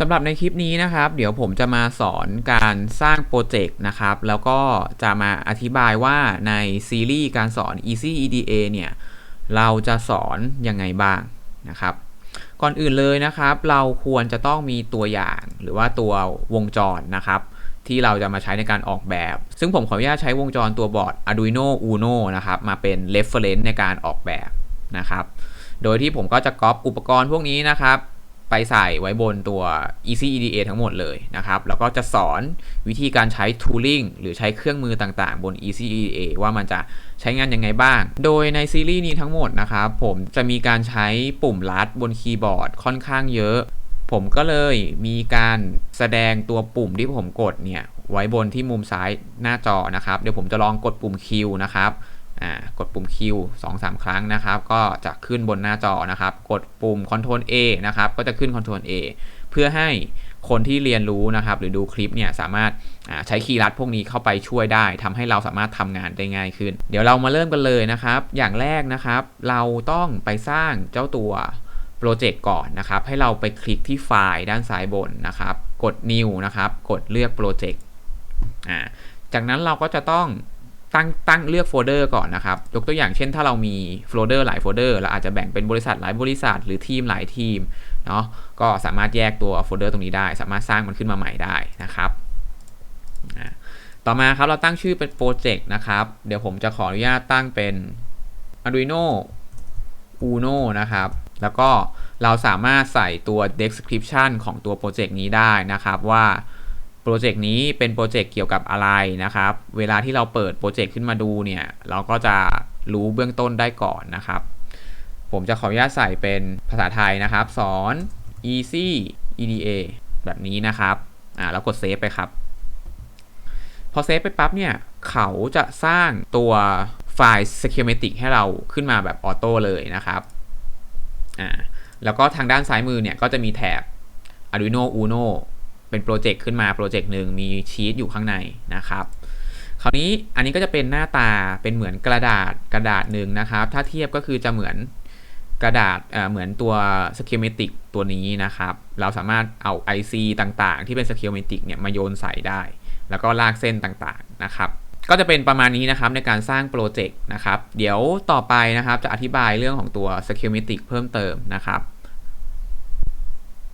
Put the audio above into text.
สำหรับในคลิปนี้นะครับ เดี๋ยวผมจะมาสอนการสร้างโปรเจกต์นะครับ แล้วก็จะมาอธิบายว่าในซีรีส์การสอน Easy EDA เนี่ย เราจะสอนยังไงบ้างนะครับ ก่อนอื่นเลยนะครับ เราควรจะต้องมีตัวอย่างหรือว่าตัววงจรนะครับ ที่เราจะมาใช้ในการออกแบบ ซึ่งผมขออนุญาตใช้วงจรตัวบอร์ด Arduino Uno นะครับ มาเป็น reference ในการออกแบบนะครับ โดยที่ผมก็จะก๊อปอุปกรณ์พวกนี้นะครับ ไปใส่ไว้บนตัว Easy EDA ทั้งหมดเลยนะครับ แล้วก็จะสอนวิธีการใช้ tooling หรือใช้เครื่องมือต่างๆ บน Easy EDA ว่ามันจะใช้งานยังไงบ้าง โดยในซีรีส์นี้ทั้งหมดนะครับผมจะมีการใช้ปุ่มลัดบนคีย์บอร์ดค่อนข้างเยอะ ผมก็เลยมีการแสดงตัวปุ่มที่ผมกดเนี่ยไว้บนที่มุมซ้ายหน้าจอนะครับ เดี๋ยวผมจะลองกดปุ่ม Q นะครับ กดปุ่ม Q 2 3 ครั้งนะครับ ก็จะขึ้นบนหน้าจอนะครับ กดปุ่ม Ctrl A นะครับ ก็จะขึ้น Ctrl A เพื่อให้คนที่เรียนรู้นะครับ หรือดูคลิปเนี่ยสามารถใช้คีย์ลัดพวกนี้เข้าไปช่วยได้ทำให้เราสามารถทำงานได้ง่ายขึ้น เดี๋ยวเรามาเริ่มกันเลยนะครับ อย่างแรกนะครับ เราต้องไปสร้างเจ้าตัวโปรเจกต์ก่อนนะครับ ให้เราไปคลิกที่ไฟล์ด้านซ้ายบนนะครับ กด New นะครับ กดเลือกโปรเจกต์จากนั้นเราก็จะต้อง ตั้งตั้งเลือกโฟลเดอร์ก่อนนะครับ ยกตัวอย่างเช่นถ้าเรามีโฟลเดอร์หลายโฟลเดอร์เราอาจจะแบ่งเป็นบริษัทหลายบริษัทหรือทีมหลายทีมเนาะก็สามารถแยกตัวโฟลเดอร์ตรงนี้ได้ สามารถสร้างมันขึ้นมาใหม่ได้นะครับต่อมาครับเราตั้งชื่อเป็นโปรเจกต์นะครับ เดี๋ยวผมจะขออนุญาตตั้งเป็น Arduino Uno นะครับ แล้วก็เราสามารถใส่ตัว description ของตัวโปรเจกต์นี้ได้นะครับว่า โปรเจกต์นี้เป็นโปรเจกต์เกี่ยวกับอะไรนะครับ เวลาที่เราเปิดโปรเจกต์ขึ้นมาดูเนี่ย เราก็จะรู้เบื้องต้นได้ก่อนนะครับ ผมจะขออนุญาตใส่เป็นภาษาไทยนะครับ สอน easy eda แบบนี้นะครับ อ่าแล้วกดเซฟไปครับ พอเซฟไปปั๊บเนี่ย เขาจะสร้างตัวไฟล์ schematic ให้เราขึ้นมาแบบออโต้เลยนะครับ อ่า แล้วก็ทางด้านซ้ายมือเนี่ยก็จะมีแถบ Arduino Uno เป็นโปรเจกต์ขึ้นมาโปรเจกต์หนึ่งมีชีตอยู่ข้างในนะครับ คราวนี้อันนี้ก็จะเป็นหน้าตาเป็นเหมือนกระดาษกระดาษหนึ่งนะครับ ถ้าเทียบก็คือจะเหมือนกระดาษเเหมือนตัว schematic ตัวนี้นะครับ เราสามารถเอา IC ต่างๆ ที่เป็น schematic เนี่ยมาโยนใส่ได้ แล้วก็ลากเส้นต่างๆนะครับ ก็จะเป็นประมาณนี้นะครับในการสร้างโปรเจกต์นะครับ เดี๋ยวต่อไปนะครับจะอธิบายเรื่องของตัว schematic เพิ่มเติมนะครับ